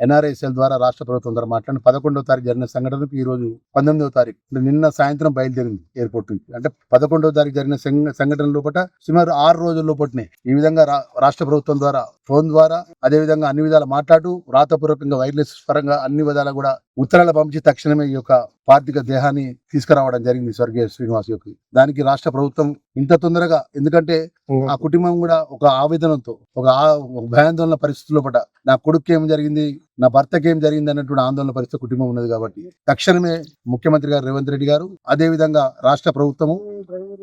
ఎన్ఆర్ఐసీఎల్ ద్వారా రాష్ట్ర ప్రభుత్వం ద్వారా మాట్లాడిన పదకొండవ తారీఖు జరిగిన సంఘటనకు ఈ రోజు పంతొమ్మిదవ తారీఖు నిన్న సాయంత్రం బయలుదేరింది ఎయిర్పోర్ట్ నుంచి. అంటే పదకొండవ తారీఖు జరిగిన సంఘ- సంఘటన లోపల సుమారు ఆరు రోజుల లోపలనే ఈ విధంగా రా- రాష్ట్ర ప్రభుత్వం ద్వారా ఫోన్ ద్వారా అదే విధంగా అన్ని విధాలు మాట్లాడుతూ రాతపూర్వకంగా వైర్లెస్ పరంగా అన్ని విధాలా కూడా ఉత్తరాలు పంపించి తక్షణమే ఈ యొక్క పార్థిక దేహాన్ని తీసుకురావడం జరిగింది స్వర్గీయ శ్రీనివాస్ యొక్క. దానికి రాష్ట్ర ప్రభుత్వం ఇంత తొందరగా ఎందుకంటే ఆ కుటుంబం కూడా ఒక ఆవేదనతో ఒక భయాందోళన పరిస్థితుల్లో పట నా కొడుకు ఏం జరిగింది నా భర్తకి ఏం జరిగింది అన్నటువంటి ఆందోళన పరిస్థితి కుటుంబం ఉన్నది కాబట్టి తక్షణమే ముఖ్యమంత్రి గారు రేవంత్ రెడ్డి గారు అదే విధంగా రాష్ట్ర ప్రభుత్వము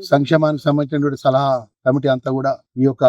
సంక్షేమానికి సంబంధించినటువంటి సలహా కమిటీ అంతా కూడా ఈ యొక్క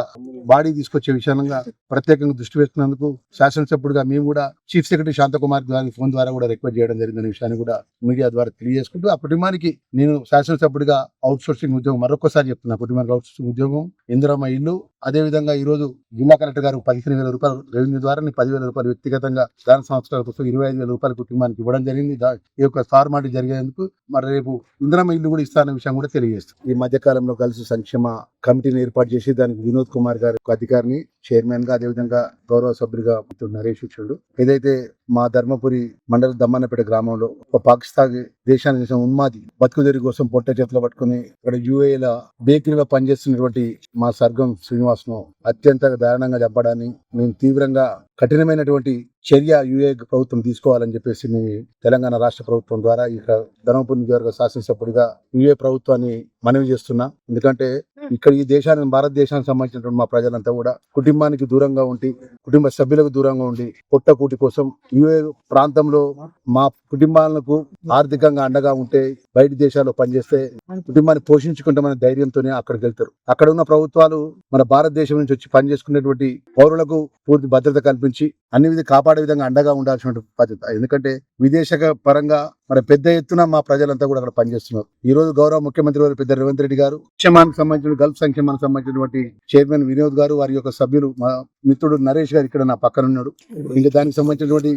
బాడీ తీసుకొచ్చే విషయంగా ప్రత్యేకంగా దృష్టి పెట్టినందుకు శాసనసభ్యుడిగా మేము కూడా చీఫ్ సెక్రటరీ శాంతకుమార్ గారి ఫోన్ ద్వారా కూడా రిక్వెస్ట్ చేయడం జరిగిందనే విషయాన్ని కూడా మీడియా ద్వారా తెలియజేసుకుంటూ ఆ కుటుంబానికి నేను శాసనసభ్యుడిగా అవుట్ సోర్సింగ్ ఉద్యోగం మరొకసారి చెప్తున్నా కుటుంబానికి అవుట్ సోర్సింగ్ ఉద్యోగం ఇందిరమ్మ ఇల్లు అదేవిధంగా ఈరోజు జిల్లా కలెక్టర్ గారు పదిహేను వేల రూపాయలు రెవెన్యూ ద్వారా నేను పదివేల రూపాయలు వ్యక్తిగతంగా దాన సంవత్సరాల కోసం ఇరవై ఐదు వేల రూపాయలు కుటుంబానికి ఇవ్వడం జరిగింది. ఈ యొక్క ఫార్మాలిటీ జరిగేందుకు మరి రేపు ఇందిరమ్మ ఇల్లు కూడా ఇస్తారన్న విషయం కూడా తెలియజేస్తాం. ఈ మధ్యకాలంలో కలిసి సంక్షేమ కమిటీని ఏర్పాటు చేసి దానికి వినోద్ కుమార్ గారి ఒక అధికారిని చైర్మన్గా అదేవిధంగా గౌరవ సభ్యుడిగా నరేష్ ఇచ్చాడు ఏదైతే మా ధర్మపురి మండల దమ్మన్నపేట గ్రామంలో ఒక పాకిస్తాన్ దేశానికి చేసిన ఉన్మాది బతుకుదేరి కోసం పొట్ట చేతిలో పట్టుకుని ఇక్కడ యూఏల బేకరీలో పనిచేస్తున్నటువంటి మా సర్గం శ్రీనివాస్ను అత్యంత దారుణంగా చంపడాన్ని మేము తీవ్రంగా కఠినమైనటువంటి చర్య యుఏ ప్రభుత్వం తీసుకోవాలని చెప్పేసి మేము తెలంగాణ రాష్ట్ర ప్రభుత్వం ద్వారా ఇక ధర్మపురి నియోజకవర్గ శాసనసభ్యుడిగా యుఏ ప్రభుత్వాన్ని మనవి చేస్తున్నా. ఎందుకంటే ఇక్కడ ఈ దేశానికి భారతదేశానికి సంబంధించినటువంటి మా ప్రజలంతా కూడా కుటుంబానికి దూరంగా ఉండి కుటుంబ సభ్యులకు దూరంగా ఉండి పొట్టకూటి కోసం యుఏ ప్రాంతంలో మా కుటుంబాలకు ఆర్థికంగా అండగా ఉంటే బయట దేశాల్లో పనిచేస్తే కుటుంబాన్ని పోషించుకుంటామనే ధైర్యంతోనే అక్కడికి వెళ్తారు. అక్కడ ఉన్న ప్రభుత్వాలు మన భారతదేశం నుంచి వచ్చి పనిచేసుకునేటువంటి పౌరులకు పూర్తి భద్రత కల్పించి అన్ని విధంగా కాపాడే విధంగా అండగా ఉండాల్సిన బాధ్యత. ఎందుకంటే విదేశక పరంగా మరి పెద్ద ఎత్తున మా ప్రజలంతా కూడా అక్కడ పనిచేస్తున్నారు. ఈ రోజు గౌరవ ముఖ్యమంత్రి వారు పెద్ద రేవంత్ రెడ్డి గారు సంక్షేమానికి సంబంధించిన గల్ఫ్ సంక్షేమానికి సంబంధించినటువంటి చైర్మన్ వినోద్ గారు వారి యొక్క సభ్యులు మా మిత్రుడు నరేష్ గారు ఇక్కడ నా పక్కన ఉన్నాడు. ఇంకా దానికి సంబంధించినటువంటి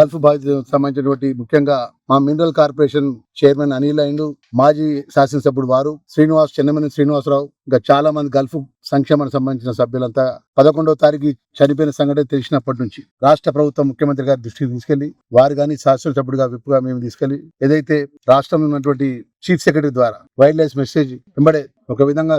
గల్ఫ్ బాధ్యత సంబంధించినటువంటి ముఖ్యంగా మా mineral corporation chairman Anil and మాజీ శాసనసభ్యుడు వారు శ్రీనివాస్ చెన్నమని శ్రీనివాసరావు ఇంకా చాలా మంది గల్ఫ్ సంక్షేమానికి సంబంధించిన సభ్యులంతా పదకొండవ తారీఖు చనిపోయిన సంఘటన తెలిసినప్పటి నుంచి రాష్ట్ర ప్రభుత్వం ముఖ్యమంత్రి గారి దృష్టికి తీసుకెళ్ళి వారు కానీ శాసనసభ్యుడిగా విప్పుగా మేము తీసుకెళ్ళి ఏదైతే రాష్ట్రంలో ఉన్నటువంటి చీఫ్ సెక్రటరీ ద్వారా వైల్డ్ లైఫ్ మెసేజ్ వెంబడే ఒక విధంగా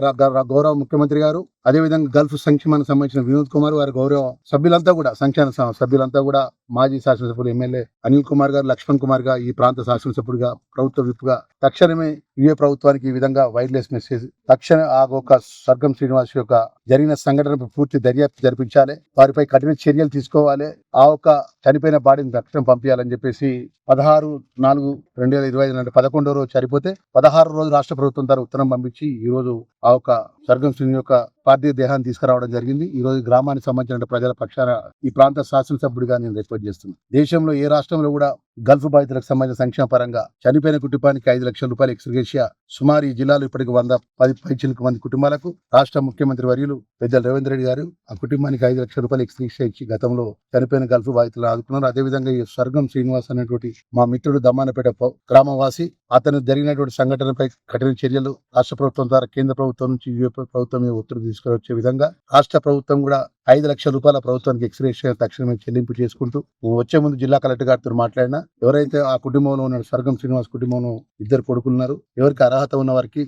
గౌరవ ముఖ్యమంత్రి గారు అదే విధంగా గల్ఫ్ సంక్షేమానికి సంబంధించిన వినోద్ కుమార్ వారి గౌరవ సభ్యులంతా కూడా సంక్షేమ సభ్యులంతా కూడా మాజీ శాసనసభ్యులు ఎమ్మెల్యే అనిల్ కుమార్ గారు లక్ష్మణ్ కుమార్గా ఈ ప్రాంత శాసనసభ్యుడిగా ప్రభుత్వ విప్పుగా తక్షణమే యుఏ ప్రభుత్వానికి ఈ విధంగా వైర్లెస్ మెసేజ్ తక్షణ ఆ ఒక స్వర్గం శ్రీనివాస్ యొక్క జరిగిన సంఘటనపై పూర్తి దర్యాప్తు జరిపించాలి. వారిపై కఠిన చర్యలు తీసుకోవాలి. ఆ ఒక చనిపోయిన బాడీని తక్షణం పంపించాలని చెప్పేసి పదహారు నాలుగు రెండు వేల ఇరవై ఐదు అంటే పదకొండో రోజు చనిపోతే పదహారు రోజు రాష్ట్ర ప్రభుత్వం ద్వారా ఉత్తరం పంపించి ఈ రోజు ఆ ఒక స్వర్గం శ్రీని యొక్క పార్థివ దేహాన్ని తీసుకురావడం జరిగింది. ఈ రోజు గ్రామానికి సంబంధించిన ప్రజల పక్షాన ఈ ప్రాంత శాసనసభ్యుడిగా నేను రిక్వెస్ట్ చేస్తున్నాను దేశంలో ఏ రాష్ట్రంలో కూడా గల్ఫ్ బాధితులకు సంబంధించిన సంక్షేమ పరంగా చనిపోయిన కుటుంబానికి ఐదు లక్షల రూపాయలు ఎక్స్గ్రేషియా సుమారు ఈ జిల్లాలో ఇప్పటికి వంద పది పైచిలకు మంది కుటుంబాలకు రాష్ట్ర ముఖ్యమంత్రి వర్యులు పెద్దల రేవంత్ రెడ్డి గారు ఆ కుటుంబానికి ఐదు లక్షల రూపాయలు ఎక్స్గ్రేషియా ఇచ్చి గతంలో చనిపోయిన గల్ఫ్ బాధితులను ఆదుకున్నారు. అదేవిధంగా ఈ స్వర్గం శ్రీనివాస్ అనేటువంటి మా మిత్రుడు దమ్మానపేట గ్రామవాసి అతను జరిగినటువంటి సంఘటనపై కఠిన చర్యలు రాష్ట్ర ప్రభుత్వం ద్వారా కేంద్ర ప్రభుత్వం నుంచి యూపీ ప్రభుత్వం ఒత్తిడి ఒత్తిడి తీసుకువచ్చే విధంగా రాష్ట్ర ప్రభుత్వం కూడా ఐదు లక్షల రూపాయల ప్రభుత్వానికి ఎక్స్గ్రేషియా తక్షణమే చెల్లింపు చేసుకుంటూ వచ్చే ముందు జిల్లా కలెక్టర్ గారితో మాట్లాడినా ఎవరైతే ఆ కుటుంబంలో ఉన్న స్వర్గం శ్రీనివాస్ కుటుంబంలో ఇద్దరు కొడుకులున్నారు ఎవరికి అర్హత ఉన్న వారికి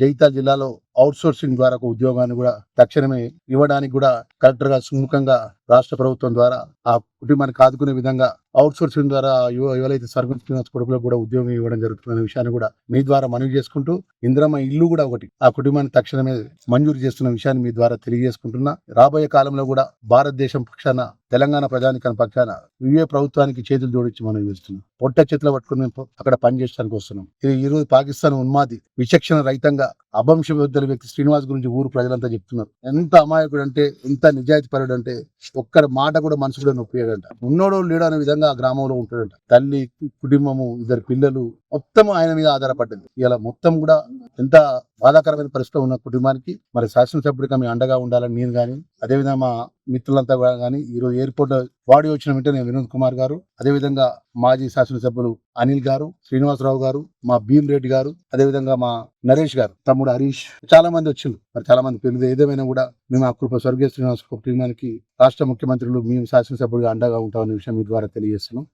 జైతా జిల్లాలో అవుట్ సోర్సింగ్ ద్వారా ఒక ఉద్యోగాన్ని కూడా తక్షణమే ఇవ్వడానికి కూడా కలెక్టర్ గారు సుముఖంగా రాష్ట్ర ప్రభుత్వం ద్వారా ఆ కుటుంబానికి ఆదుకునే విధంగా అవుట్ సోర్సింగ్ ద్వారా ఎవ- ఎవరైతే సర్వీస్ కొడుకులకు కూడా ఉద్యోగం ఇవ్వడం జరుగుతుందనే విషయాన్ని కూడా మీ ద్వారా మనవి చేసుకుంటూ ఇందిరమ్మ ఇల్లు కూడా ఒకటి ఆ కుటుంబాన్ని తక్షణమే మంజూరు చేస్తున్న విషయాన్ని మీ ద్వారా తెలియజేసుకుంటున్నా. రాబోయే కాలంలో కూడా భారతదేశం పక్షాన తెలంగాణ ప్రజానికన పక్షాన ఇవే ప్రభుత్వానికి చేతులు జోడించి మనం చేస్తున్నాం. పొట్ట చేతులు పట్టుకుని మేము అక్కడ పనిచేయడానికి వస్తున్నాం. ఇది ఈ రోజు పాకిస్తాన్ ఉన్మాది విచక్షణ రహితంగా అభంశ వ్యక్తి శ్రీనివాస్ గురించి ఊరు ప్రజలంతా చెప్తున్నారు. ఎంత అమాయకుడు అంటే ఎంత నిజాయితీ పరుడు అంటే ఒక్కరి మాట కూడా మనసులో నొప్పి నొప్పియాడంట ఉన్నోడు లేడు అనే విధంగా ఆ గ్రామంలో ఉంటాడంట. తల్లి కుటుంబము ఇద్దరు పిల్లలు మొత్తం ఆయన మీద ఆధారపడ్డది ఇలా మొత్తం కూడా ఎంత బాధాకరమైన పరిస్థితిలో ఉన్న కుటుంబానికి మరి శాసనసభ్యుడిగా మీ అండగా ఉండాలని నేను కానీ అదేవిధంగా మా మిత్రులంతా కూడా కానీ ఈరోజు ఎయిర్పోర్ట్ వాడి వచ్చిన వెంటనే వినోద్ కుమార్ గారు అదేవిధంగా మాజీ శాసనసభ్యులు అనిల్ గారు శ్రీనివాసరావు గారు మా భీమ్ రెడ్డి గారు అదేవిధంగా మా నరేష్ గారు తమ్ముడు హరీష్ చాలా మంది వచ్చిండ్రు. మరి చాలా మంది పెళ్ళి ఏదేమైనా కూడా మేము ఆ కృప స్వర్గీయ శ్రీనివాస కుటుంబానికి రాష్ట్ర ముఖ్యమంత్రులు మేము శాసనసభ్యుడిగా అండగా ఉంటామనే విషయం మీ ద్వారా తెలియజేస్తున్నాం.